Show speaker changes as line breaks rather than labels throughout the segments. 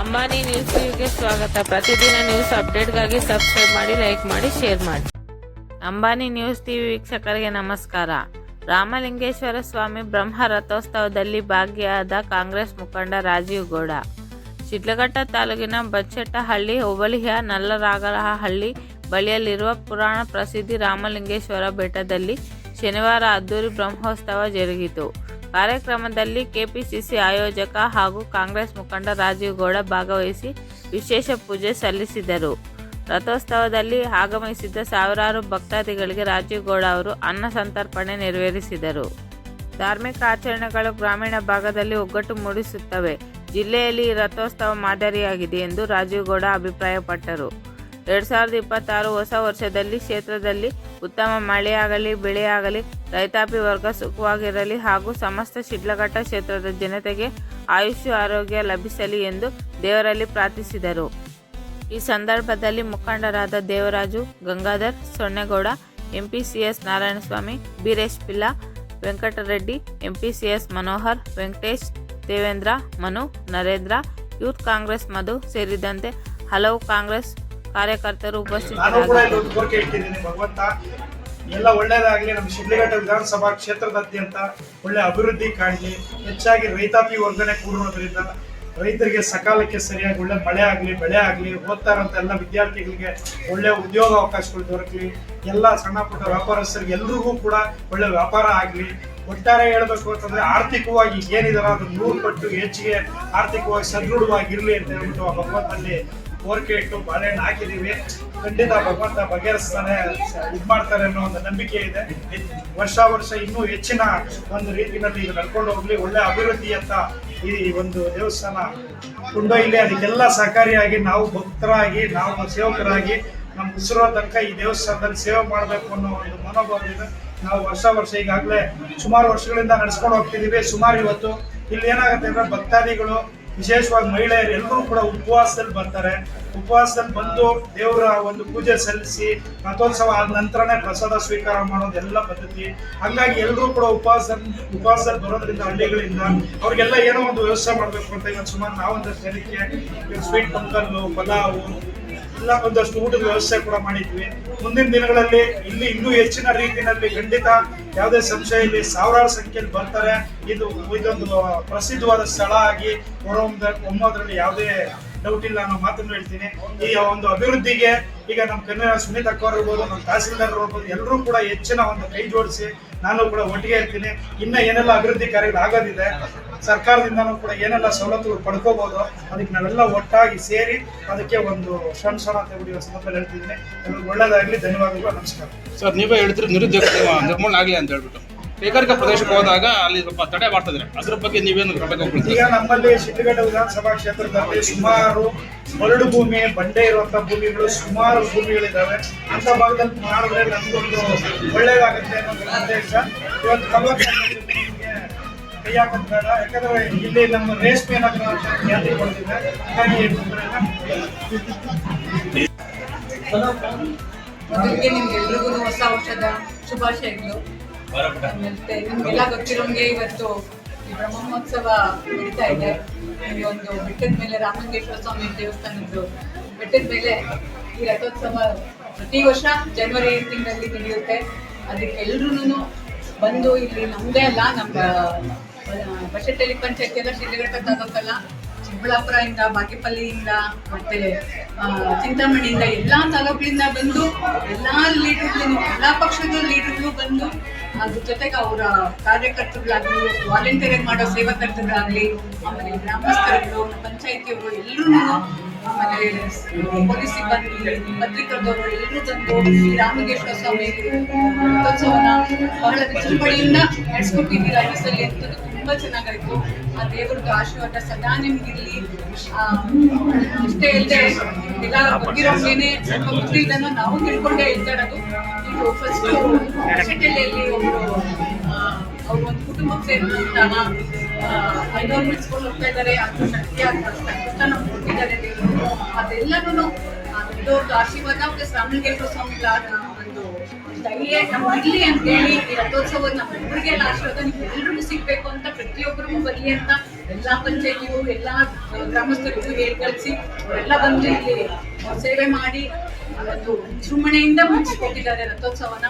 Ambani news ಟಿವಿಗೆ ಸ್ವಾಗತ. ಪ್ರತಿದಿನ ನ್ಯೂಸ್ ಅಪ್ಡೇಟ್ಗಾಗಿ ಸಬ್ಸ್ಕ್ರೈಬ್ ಮಾಡಿ, ಲೈಕ್ ಮಾಡಿ, ಶೇರ್ ಮಾಡಿ. ಅಂಬಾನಿ ನ್ಯೂಸ್ ಟಿವಿ ವೀಕ್ಷಕರಿಗೆ ನಮಸ್ಕಾರ. ರಾಮಲಿಂಗೇಶ್ವರ ಸ್ವಾಮಿ ಬ್ರಹ್ಮ ರಥೋತ್ಸವದಲ್ಲಿ ಭಾಗಿಯಾದ ಕಾಂಗ್ರೆಸ್ ಮುಖಂಡ ರಾಜೀವ್ ಗೌಡ. ಶಿಡ್ಲಘಟ್ಟ ತಾಲೂಕಿನ ಬಚ್ಚಟ್ಟಹಳ್ಳಿ, ಹೋಬಳಿಯ ನಲ್ಲರಾಗರಹಳ್ಳಿ ಬಳಿಯಲ್ಲಿರುವ ಪುರಾಣ ಪ್ರಸಿದ್ಧಿ ರಾಮಲಿಂಗೇಶ್ವರ ಬೆಟ್ಟದಲ್ಲಿ ಶನಿವಾರ ಅದ್ದೂರಿ ಬ್ರಹ್ಮೋತ್ಸವ ಜರುಗಿತು. ಕಾರ್ಯಕ್ರಮದಲ್ಲಿ ಕೆಪಿಸಿಸಿ ಆಯೋಜಕ ಹಾಗೂ ಕಾಂಗ್ರೆಸ್ ಮುಖಂಡ ರಾಜೀವ್ ಗೌಡ ಭಾಗವಹಿಸಿ ವಿಶೇಷ ಪೂಜೆ ಸಲ್ಲಿಸಿದರು. ರಥೋತ್ಸವದಲ್ಲಿ ಆಗಮಿಸಿದ್ದ ಸಾವಿರಾರು ಭಕ್ತಾದಿಗಳಿಗೆ ರಾಜೀವ್ ಗೌಡ ಅವರು ಅನ್ನ ಸಂತರ್ಪಣೆ ನೆರವೇರಿಸಿದರು. ಧಾರ್ಮಿಕ ಆಚರಣೆಗಳು ಗ್ರಾಮೀಣ ಭಾಗದಲ್ಲಿ ಒಗ್ಗಟ್ಟು ಮೂಡಿಸುತ್ತವೆ. ಜಿಲ್ಲೆಯಲ್ಲಿ ರಥೋತ್ಸವ ಮಾದರಿಯಾಗಿದೆ ಎಂದು ರಾಜೀವ್ ಗೌಡ ಅಭಿಪ್ರಾಯಪಟ್ಟರು. ಎರಡ್ ಸಾವಿರದ ಇಪ್ಪತ್ತಾರು ಹೊಸ ವರ್ಷದಲ್ಲಿ ಕ್ಷೇತ್ರದಲ್ಲಿ ಉತ್ತಮ ಮಳೆಯಾಗಲಿ, ಬೆಳೆಯಾಗಲಿ, ರೈತಾಪಿ ವರ್ಗ ಸುಖವಾಗಿರಲಿ ಹಾಗೂ ಸಮಸ್ತ ಶಿಡ್ಲಘಟ್ಟ ಕ್ಷೇತ್ರದ ಜನತೆಗೆ ಆಯುಷ್ಯ ಆರೋಗ್ಯ ಲಭಿಸಲಿ ಎಂದು ದೇವರಲ್ಲಿ ಪ್ರಾರ್ಥಿಸಿದರು. ಈ ಸಂದರ್ಭದಲ್ಲಿ ಮುಖಂಡರಾದ Devaraju Gangadhar Sonnegowda, MPCS Narayanaswamy, Beeresh Pilla, Venkatareddy, MPCS Manohar, Venkatesh Devendra, Manu Narendra, youth Congress Madhu ಸೇರಿದಂತೆ ಹಲವು ಕಾಂಗ್ರೆಸ್ ಕಾರ್ಯಕರ್ತರು
ಭಗವಂತ. ಎಲ್ಲ ಒಳ್ಳೆಯದಾಗಲಿ, ನಮ್ಮ ಶಿಡ್ಲಘಟ್ಟ ವಿಧಾನಸಭಾ ಕ್ಷೇತ್ರದಾದ್ಯಂತ ಒಳ್ಳೆ ಅಭಿವೃದ್ಧಿ ಕಾಣಲಿ ಹೆಚ್ಚಾಗಿ ರೈತಾಪಿ ವರ್ಗನೆ ಕೂಡುವುದರಿಂದ ರೈತರಿಗೆ ಸಕಾಲಕ್ಕೆ ಸರಿಯಾಗಿ ಒಳ್ಳೆ ಮಳೆ ಆಗಲಿ, ಬೆಳೆ ಆಗಲಿ ಓದ್ತಾ ಇರೋಂಥ ಎಲ್ಲ ವಿದ್ಯಾರ್ಥಿಗಳಿಗೆ ಒಳ್ಳೆ ಉದ್ಯೋಗ ಅವಕಾಶಗಳು ದೊರಕಲಿ. ಎಲ್ಲ ಸಣ್ಣ ಪುಟ್ಟ ವ್ಯಾಪಾರಸ್ಥರಿಗೆ ಎಲ್ರಿಗೂ ಕೂಡ ಒಳ್ಳೆ ವ್ಯಾಪಾರ ಆಗಲಿ. ಒಟ್ಟಾರೆ ಹೇಳಬೇಕು ಅಂತಂದ್ರೆ ಆರ್ಥಿಕವಾಗಿ ಏನಿದಾರ ಅದು ನೂರು ಪಟ್ಟು ಹೆಚ್ಚಿಗೆ ಆರ್ಥಿಕವಾಗಿ ಸದೃಢವಾಗಿರಲಿ ಅಂತ ಹೇಳ್ಬಿಟ್ಟು ಆ ಭಗವಂತನಲ್ಲಿ ಕೋರಿಕೆ ಇಟ್ಟು ಬಾಳೆಹಣ್ಣು ಹಾಕಿದೀವಿ ಖಂಡಿತ ಭಗವಂತ ಬಗೆಹರಿಸ್ತಾನೆ, ಇದು ಮಾಡ್ತಾರೆ ಅನ್ನೋ ಒಂದು ನಂಬಿಕೆ ಇದೆ. ವರ್ಷ ವರ್ಷ ಇನ್ನೂ ಹೆಚ್ಚಿನ ಒಂದು ರೀತಿಯಲ್ಲಿ ಇದು ನಡ್ಕೊಂಡು ಹೋಗ್ಲಿ. ಒಳ್ಳೆ ಅಭಿವೃದ್ಧಿ ಅಂತ ಈ ಒಂದು ದೇವಸ್ಥಾನ ಕೊಂಡೊಯ್ಲಿ ಅದಕ್ಕೆಲ್ಲ ಸಹಕಾರಿಯಾಗಿ ನಾವು ಭಕ್ತರಾಗಿ, ನಾವು ಸೇವಕರಾಗಿ, ನಮ್ಮ ಉಸಿರೋ ತನಕ ಈ ದೇವಸ್ಥಾನದಲ್ಲಿ ಸೇವೆ ಮಾಡಬೇಕು ಅನ್ನೋ ಒಂದು ಮನೋಭಾವ ಇದೆ. ನಾವು ವರ್ಷ ವರ್ಷ ಈಗಾಗಲೇ ಸುಮಾರು ವರ್ಷಗಳಿಂದ ನಡೆಸ್ಕೊಂಡು ಹೋಗ್ತಿದೀವಿ ಸುಮಾರು ಇವತ್ತು ಇಲ್ಲಿ ಏನಾಗುತ್ತೆ ಅಂದ್ರೆ ಭಕ್ತಾದಿಗಳು ವಿಶೇಷವಾಗಿ ಮಹಿಳೆಯರು ಎಲ್ಲರೂ ಕೂಡ ಉಪವಾಸದಲ್ಲಿ ಬರ್ತಾರೆ. ಉಪವಾಸದಲ್ಲಿ ಬಂದು ದೇವರ ಒಂದು ಪೂಜೆ ಸಲ್ಲಿಸಿ ರಥೋತ್ಸವ ಆದ ನಂತರನೇ ಪ್ರಸಾದ ಸ್ವೀಕಾರ ಮಾಡೋದೆಲ್ಲ ಪದ್ಧತಿ. ಹಂಗಾಗಿ ಎಲ್ಲರೂ ಕೂಡ ಉಪವಾಸ ಉಪವಾಸದಲ್ಲಿ ಬರೋದ್ರಿಂದ, ಹಳ್ಳಿಗಳಿಂದ ಅವ್ರಿಗೆಲ್ಲ ಏನೋ ಒಂದು ವ್ಯವಸ್ಥೆ ಮಾಡಬೇಕು ಅಂತ ಇವತ್ತು ಸುಮಾರು ನಾವೊಂದಷ್ಟು ಜನಕ್ಕೆ ಸ್ವೀಟ್ ಪೊಂಗಲ್ಲು, ಪಲಾವು ಎಲ್ಲ ಒಂದಷ್ಟು ಊಟದ ವ್ಯವಸ್ಥೆ ಕೂಡ ಮಾಡಿದ್ವಿ. ಮುಂದಿನ ದಿನಗಳಲ್ಲಿ ಇಲ್ಲಿ ಇನ್ನೂ ಹೆಚ್ಚಿನ ರೀತಿಯಲ್ಲಿ ಖಂಡಿತ ಯಾವುದೇ ಸಂಶಯ ಇಲ್ಲಿ ಸಾವಿರಾರು ಸಂಖ್ಯೆಯಲ್ಲಿ ಬರ್ತಾರೆ. ಇದು ಇದೊಂದು ಪ್ರಸಿದ್ಧವಾದ ಸ್ಥಳ ಆಗಿ ಹೊರಹೊಮ್ಮದ ಒಮ್ಮೋದ್ರಲ್ಲಿ ಯಾವುದೇ ಡೌಟ್ ಇಲ್ಲ ಅನ್ನೋ ಮಾತನ್ನು ಹೇಳ್ತೀನಿ. ಈ ಒಂದು ಅಭಿವೃದ್ಧಿಗೆ ಈಗ ನಮ್ಮ ಕನ್ನಡ ಸುನೀತ್ ಅಕ್ಕವ್ರು ಇರ್ಬೋದು, ನಮ್ಮ ತಹಸೀಲ್ದಾರ್ ಇರ್ಬೋದು, ಎಲ್ಲರೂ ಕೂಡ ಹೆಚ್ಚಿನ ಒಂದು ಕೈ ಜೋಡಿಸಿ ನಾನು ಕೂಡ ಒಟ್ಟಿಗೆ ಇರ್ತೀನಿ. ಇನ್ನ ಏನೆಲ್ಲ ಅಭಿವೃದ್ಧಿ ಕಾರ್ಯಗಳು ಆಗೋದಿದೆ, ಸರ್ಕಾರದಿಂದನೂ ಕೂಡ ಏನೆಲ್ಲ ಸವಲತ್ತುಗಳು ಪಡ್ಕೋಬಹುದು ಅದಕ್ಕೆ ನಾವೆಲ್ಲ ಒಟ್ಟಾಗಿ ಸೇರಿ ಅದಕ್ಕೆ ಒಂದು ಶ್ರಮ ಅಂತ ತೆಗೆಯುವ ಸಂದರ್ಭದಲ್ಲಿ ಹೇಳ್ತಿದ್ದೀನಿ. ಒಳ್ಳೇದಾಗಲಿ, ಧನ್ಯವಾದಗಳು, ನಮಸ್ಕಾರ.
ಸರ್, ನೀವೇ ಹೇಳ್ತೀರಿ ನಿರುದ್ಯೋಗ ಆಗಲಿ ಅಂತ ಹೇಳ್ಬಿಟ್ಟು. ಕೈಗಾರಿಕಾ ಪ್ರದೇಶಕ್ಕೆ ಹೋದಾಗ ಅಲ್ಲಿ ಸ್ವಲ್ಪ ತಡೆ ಮಾಡ್ತಿದ್ರೆ ಅದ್ರ ಬಗ್ಗೆ ನೀವೇನು
ಈಗ ನಮ್ಮಲ್ಲಿ ಶಿಡ್ಲಘಟ್ಟ ವಿಧಾನಸಭಾ ಕ್ಷೇತ್ರದಲ್ಲಿ ಸುಮಾರು ಮರಳು ಭೂಮಿ ಬಂಡೆ ಇರುವಂತ ಭೂಮಿಗಳು ಸುಮಾರು ಭೂಮಿಗಳಿದ್ದಾವೆ. ಅಂತ ಭಾಗದಲ್ಲಿ ಮಾಡಿದ್ರೆ ನಮ್ಗೊಂದು ಒಳ್ಳೇದಾಗುತ್ತೆ ಅನ್ನೋ ಒಂದು ಉದ್ದೇಶ. ಇವತ್ತು ಕೈ ಹಾಕೋದ್ ಬೇಡ. ಯಾಕಂದ್ರೆ ಇಲ್ಲಿ ನಮ್ಮ ರೇಷ್ಮೆ ನಗರ ಅಂತ ಖ್ಯಾತಿ ಪಡೆದಿದೆ ಹಾಗಾಗಿ
ನಿಮ್ಗೆಲ್ರಿಗೂ ಹೊಸ ವರ್ಷದ ಶುಭಾಶಯಗಳು. ಮತ್ತೆ ಗೊತ್ತಿರೋಂಗೆ ಇವತ್ತು ಬ್ರಹ್ಮೋತ್ಸವ ನಡೀತಾ ಇದೆ. ಈ ಒಂದು ಬೆಟ್ಟದ ಮೇಲೆ ರಾಮಲಿಂಗೇಶ್ವರ ಸ್ವಾಮಿ ದೇವಸ್ಥಾನದ್ದು ಬೆಟ್ಟದ ಮೇಲೆ ಈ ರಥೋತ್ಸವ ಪ್ರತಿ ವರ್ಷ ಜನವರಿ ತಿಂಗಳಲ್ಲಿ ನಡೆಯುತ್ತೆ. ಅದಕ್ಕೆ ಎಲ್ರೂ ಬಂದು ಇಲ್ಲಿ ನಮ್ಮದೇ ಅಲ್ಲ, ನಮ್ಮ ಬಸಟಳ್ಳಿ ಪಂಚಾಯತಿ ಎಲ್ಲ ಚಿಕ್ಕಬಳ್ಳಾಪುರದಿಂದ, ಬಾಗೇಪಲ್ಲಿಯಿಂದ, ಮತ್ತೆ ಚಿಂತಾಮಣಿಯಿಂದ ಎಲ್ಲಾ ತಾಲೂಕಿನಿಂದ ಬಂದು ಎಲ್ಲಾ ಲೀಡರ್ಗಳು ಎಲ್ಲಾ ಪಕ್ಷದ ಲೀಡರ್ಗಳು ಬಂದು ಅದ್ರ ಜೊತೆಗೆ ಅವರ ಕಾರ್ಯಕರ್ತರುಗಳಾಗ್ಲಿ ವಾಲಂಟಿಯರ್ ಮಾಡೋ ಸೇವಾಕರ್ತರಾಗ್ಲಿ ಆಮೇಲೆ ಗ್ರಾಮಸ್ಥರುಗಳು ಪಂಚಾಯತಿಯವರು ಎಲ್ಲರೂ ಆಮೇಲೆ ಪೊಲೀಸ್ ಸಿಬ್ಬಂದಿ ಪತ್ರಿಕರ್ತವರು ಎಲ್ಲರೂ ತಂದು ಶ್ರೀ ಸ್ವಾಮಿ ರಥೋತ್ಸವನ ಬಹಳ ವಿಜೃಂಭಣೆಯಿಂದ ನಡೆಸ್ಕೊಟ್ಟಿದ್ದೀರಾ ಈ ಅಂತೂ ತುಂಬಾ ಚೆನ್ನಾಗಾಯ್ತು. ಆ ದೇವರದ್ದು ಆಶೀರ್ವಾದ ಸದಾ ನಿಮ್ಗಿರ್ಲಿ. ಅಷ್ಟೇ ಅಲ್ಲದೆ ಎಲ್ಲ ಗೊತ್ತಿರೋಂಗೇನೆ ಸ್ವಲ್ಪ ಗೊತ್ತಿಲ್ಲದನ್ನ ನಾವು ತಿಳ್ಕೊಂಡೇ ಇದ್ದಾಡೋದು ಇದು ಫಸ್ಟ್ ಸಿಟಿಯಲ್ಲಿ ಒಬ್ಬರು ಅವ್ರು ಒಂದು ಕುಟುಂಬಕ್ಕೆ ಸೇರಿದಂತಹ ಐನೂರು ಬಿಡಿಸ್ಕೊಂಡು ಹೋಗ್ತಾ ಇದ್ದಾರೆ, ಅದು ಸತ್ಯ ನಮ್ಗೆ ಕೊಟ್ಟಿದ್ದಾರೆ ದೇವರು. ಅದೆಲ್ಲನೂ ಆಶೀರ್ವಾದ ಪ್ಲಸ್ ರಾಮಲಿಂಗೇಶ್ವರ ಸ್ವಾಮಿಗಳ ಒಂದು ಧೈರ್ಯ ನಮ್ಮ ಇರ್ಲಿ ಅಂತೇಳಿ ಈ ರಥೋತ್ಸವ ನಮ್ಮೆಲ್ಲರಿಗೆಲ್ಲ ಆಶೀರ್ವಾದ ನಿಮ್ಗೆಲ್ರಿಗೂ ಸಿಗ್ಬೇಕು ಅಂತ ಪ್ರತಿಯೊಬ್ಬರಿಗೂ ಬರಲಿ ಅಂತ ಎಲ್ಲಾ ಪಂಚಾಯತಿಗೂ ಎಲ್ಲ ಗ್ರಾಮಸ್ಥರಿಗೂ ಹೇಳಿ ಕಳಿಸಿ, ಅವರೆಲ್ಲ ಬಂದು ಇಲ್ಲಿ ಸೇವೆ ಮಾಡಿ ಒಂದು ವಿಜೃಂಭಣೆಯಿಂದ ಮುಗಿಸಿಕೊಟ್ಟಿದ್ದಾರೆ ರಥೋತ್ಸವನ.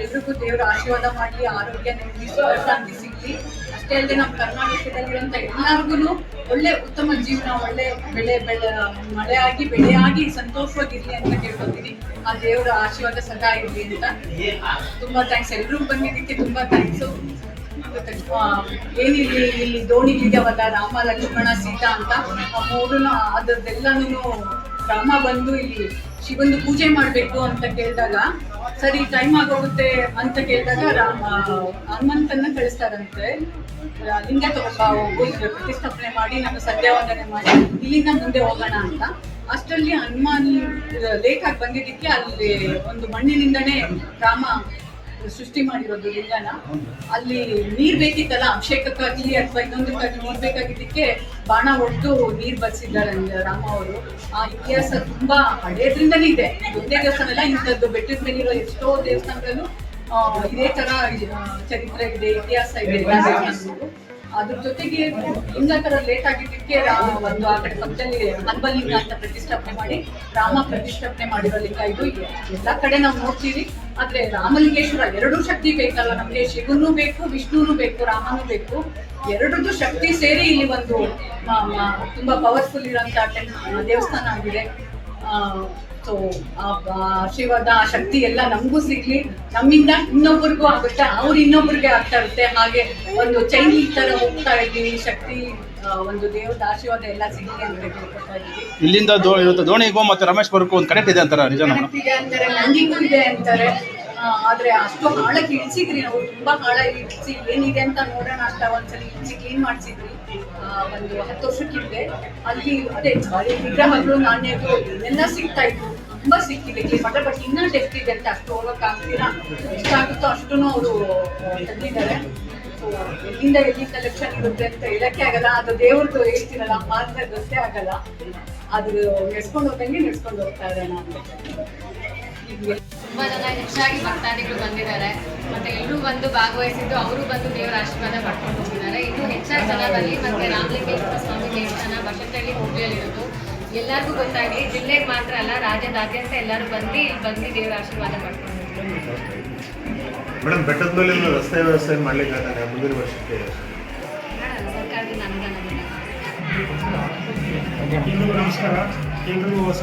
ಎಲ್ರಿಗೂ ದೇವರ ಆಶೀರ್ವಾದ ಮಾಡಿ, ಆರೋಗ್ಯ ನೆಮ್ಮದಿ ಶಾಂತಿ ಸಿಗ್ಲಿ. ಅಷ್ಟೇ ಅಲ್ಲದೆ ನಮ್ಮ ಕರ್ನಾಟಕದಲ್ಲಿರುವಂತ ಎಲ್ಲರಿಗೂ ಒಳ್ಳೆ ಉತ್ತಮ ಜೀವನ, ಒಳ್ಳೆ ಬೆಳೆ ಬೆಳೆ, ಮಳೆ ಆಗಿ, ಬೆಳೆ ಆಗಿ ಸಂತೋಷವಾಗಿರ್ಲಿ ಅಂತ ಕೇಳ್ಕೊತೀನಿ ಆ ದೇವರ ಆಶೀರ್ವಾದ ಸದಾ ಇರ್ಲಿ ಅಂತ. ತುಂಬಾ ಥ್ಯಾಂಕ್ಸ್ ಎಲ್ರಿಗೂ ಬಂದಿದ್ದಕ್ಕೆ ತುಂಬಾ ಥ್ಯಾಂಕ್ಸು ಏನಿಲ್ಲಿ ಇಲ್ಲಿ ದೋಣಿ ದೋಣಿಲಿದ್ದಾವಲ್ಲ ರಾಮ, ಲಕ್ಷ್ಮಣ, ಸೀತಾ ಅಂತ, ಆ ಮೂರನ್ನ ಅದರದ್ದೆಲ್ಲನೂ ರಾಮ ಬಂದು ಇಲ್ಲಿ ಶಿವಂದು ಪೂಜೆ ಮಾಡ್ಬೇಕು ಅಂತ ಕೇಳಿದಾಗ, ಸರಿ ಟೈಮ್ ಆಗೋಗುತ್ತೆ ಅಂತ ಕೇಳಿದಾಗ ರಾಮ, ಹನುಮಂತನ್ನ ಕಳಿಸ್ತಾರಂತೆ. ಲಿಂಗ ತಗೊಂಬ ಹೋಗಿ ಪ್ರತಿಷ್ಠಾಪನೆ ಮಾಡಿ, ನಮ್ಮ ಸಂಧ್ಯಾವಂದನೆ ಮಾಡಿ, ಇಲ್ಲಿಂದ ಮುಂದೆ ಹೋಗೋಣ ಅಂತ. ಅಷ್ಟರಲ್ಲಿ ಹನುಮಾನ್ ಲೇಖಾಗಿ ಬಂದಿದ್ದಕ್ಕೆ ಅಲ್ಲಿ ಒಂದು ಮಣ್ಣಿನಿಂದನೇ ರಾಮ ಸೃಷ್ಟಿ ಮಾಡಿರೋದು ಲಿಂಗನ ಅಲ್ಲಿ ನೀರ್ ಬೇಕಿತ್ತಲ್ಲ ಅಭಿಷೇಕಕ್ಕಾಗ್ಲಿ ಅಥವಾ ಇನ್ನೊಂದಕ್ಕಾಗ್ಲಿ ನೀರ್ ಬೇಕಾಗಿದ್ದಕ್ಕೆ ಬಾಣ ಹೊಡೆದು ನೀರ್ ಬರ್ಸಿದ್ದಾರೆ ರಾಮ ಅವರು. ಆ ಇತಿಹಾಸ ತುಂಬಾ ಹಳೆಯದ್ರಿಂದಲೇ ಇದೆ. ಒಂದೇ ದೇವಸ್ಥಾನ ಎಲ್ಲ ಇಂಥದ್ದು ಬೆಟ್ಟದ ಮೇಲಿರೋ ಎಷ್ಟೋ ದೇವಸ್ಥಾನಗಳಲ್ಲೂ ಇದೇ ತರ ಚರಿತ್ರೆ ಇದೆ ಇತಿಹಾಸ ಇದೆ ಅದ್ರ ಜೊತೆಗೆ ಲಿಂಗ ತರ ಲೇಟ್ ಆಗಿದ್ದಕ್ಕೆ ಒಂದು ಆ ಕಡೆ ಪಕ್ಕದಲ್ಲಿ ಹನ್ಬಲಿಂಗ ಅಂತ ಪ್ರತಿಷ್ಠಾಪನೆ ಮಾಡಿ ರಾಮ ಪ್ರತಿಷ್ಠಾಪನೆ ಮಾಡಿರೋ ಲಿಂಗ ಇದು. ಎಲ್ಲಾ ಕಡೆ ನಾವು ನೋಡ್ತೀವಿ. ಆದ್ರೆ ರಾಮಲಿಂಗೇಶ್ವರ ಎರಡು ಶಕ್ತಿ ಬೇಕಲ್ಲ, ನಮ್ಗೆ ಶಿವನು ಬೇಕು, ವಿಷ್ಣುನು ಬೇಕು, ರಾಮನು ಬೇಕು. ಎರಡರದ್ದು ಶಕ್ತಿ ಸೇರಿ ಇಲ್ಲಿ ಒಂದು ತುಂಬಾ ಪವರ್ಫುಲ್ ಇರೋಂತ ದೇವಸ್ಥಾನ ಆಗಿದೆ. ಸೊ ಆಶೀರ್ವಾದ ಆ ಶಕ್ತಿ ಎಲ್ಲ ನಮಗೂ ಸಿಗ್ಲಿ. ನಮ್ಮಿಂದ ಇನ್ನೊಬ್ರಿಗೂ ಆಗುತ್ತೆ. ಅವ್ರು ಇನ್ನೊಬ್ರಿಗೆ ಆಗ್ತಾ ಇರುತ್ತೆ. ಹಾಗೆ ಒಂದು ಚೈನಿ ತರ ಹೋಗ್ತಾ ಇದ್ದೀವಿ ಶಕ್ತಿ ಒಂದು ದೇವದ ಆಶೀರ್ವಾದ ಎಲ್ಲ ಸಿಗ್ಲಿ ಅಂತ ಕೇಳ್ಕೊತಾ ಇದ್ದೀವಿ
ಇಲ್ಲಿಂದ ದೋಣಿ ಇವತ್ತು ದೋಣಿಗೂ ಮತ್ತೆ ರಮೇಶ್ ಬರ್ಗೂ ಒಂದು ಕನೆಕ್ಟ್ ಇದೆ ಅಂತಾರೆ ನಿಜ
ಇದೆ ಅಂತಾರೆ ನಂಗಿಗೂ ಇದೆ ಅಂತಾರೆ. ಆದ್ರೆ ಅಷ್ಟು ಆಳಕ್ಕೆ ಇಳಿಸಿದ್ರಿ ನಾವು. ತುಂಬಾ ಆಳ ಇಳಿಸಿ ಏನಿದೆ ಅಂತ ನೋಡೋಣ ಅಂತ ಒಂದ್ಸಲಿ ಇಳಿಸಿ ಕ್ಲೀನ್ ಮಾಡಿಸಿದ್ರಿ ಒಂದು ಹತ್ತು ವರ್ಷಕ್ಕಿಂದೆ ಅಲ್ಲಿ ಅದೇ ವಿಗ್ರಹಗಳು ನಾಣ್ಯಗಳು ಎಲ್ಲ ಸಿಗ್ತಾ ಇತ್ತು. ತುಂಬಾ ಸಿಕ್ಕಿದೆ ಮಠ ಬಟ್ ಇನ್ನೂ ಡೆಪ್ತ್ ಇದೆ ಅಂತ ಅಷ್ಟು ಹೋಗಕ್ ಆಗ್ತೀರಾ ಎಷ್ಟಾಗುತ್ತೋ ಅಷ್ಟು ಅವರು ತಂದಿದ್ದಾರೆ. ಎಲ್ಲಿಂದ ಎಲ್ಲಿ ಕಲೆಕ್ಷನ್ ಇರುತ್ತೆ ಅಂತ ಹೇಳಕ್ಕೆ ಆಗಲ್ಲ. ಅದು ದೇವ್ರದ್ದು ಹೇಳ್ತಿರಲ್ಲ ಮಾತ್ರ ಗೊತ್ತೇ ಆಗಲ್ಲ. ಅದು ನೆಡ್ಸ್ಕೊಂಡು ಹೋದಂಗೆ ನೆಡ್ಸ್ಕೊಂಡು ಹೋಗ್ತಾ ಇರೋಣ ಅಂತ. ಈಗ
ತುಂಬಾ ಜನ ಹೆಚ್ಚಾಗಿ ಭಕ್ತಾದಿಗಳು ಬಂದಿದ್ದಾರೆ. ಮತ್ತೆ ಎಲ್ಲರೂ ಬಂದು ಭಾಗವಹಿಸಿದ್ದು ಅವರು ಬಂದು ದೇವರ ಆಶೀರ್ವಾದ ಪಡ್ಕೊಂಡು ಹೋಗಿದ್ದಾರೆ. ಇನ್ನು ಹೆಚ್ಚಾಗಿ ಜನ ಬರಲಿ ಮತ್ತೆ ರಾಮಲಿಂಗೇಶ್ವರ ಸ್ವಾಮಿ ದೇವಸ್ಥಾನ ಬಸವನಹಳ್ಳಿ ಇರೋದು ಎಲ್ಲರಿಗೂ ಗೊತ್ತಾಗಲಿ ಜಿಲ್ಲೆಗೆ ಮಾತ್ರ ಅಲ್ಲ ರಾಜ್ಯದಾದ್ಯಂತ ಎಲ್ಲರೂ ಬಂದು ಇಲ್ಲಿ ಬಂದು ದೇವರ ಆಶೀರ್ವಾದ ಪಡ್ಕೊಂಡು
ಮೇಡಮ್ ಬೆಟ್ಟದ ಮೇಲೆ ರಸ್ತೆ ವ್ಯವಸ್ಥೆ ಮಾಡ್ಲಿಕ್ಕೆ ಮುಂದಿನ ವರ್ಷಕ್ಕೆ?
ಸರ್ಕಾರದಿಂದ
ಎಲ್ರಿಗೂ ನಮಸ್ಕಾರ. ಎಲ್ರಿಗೂ ಹೊಸ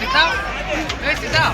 kita,
Sit kita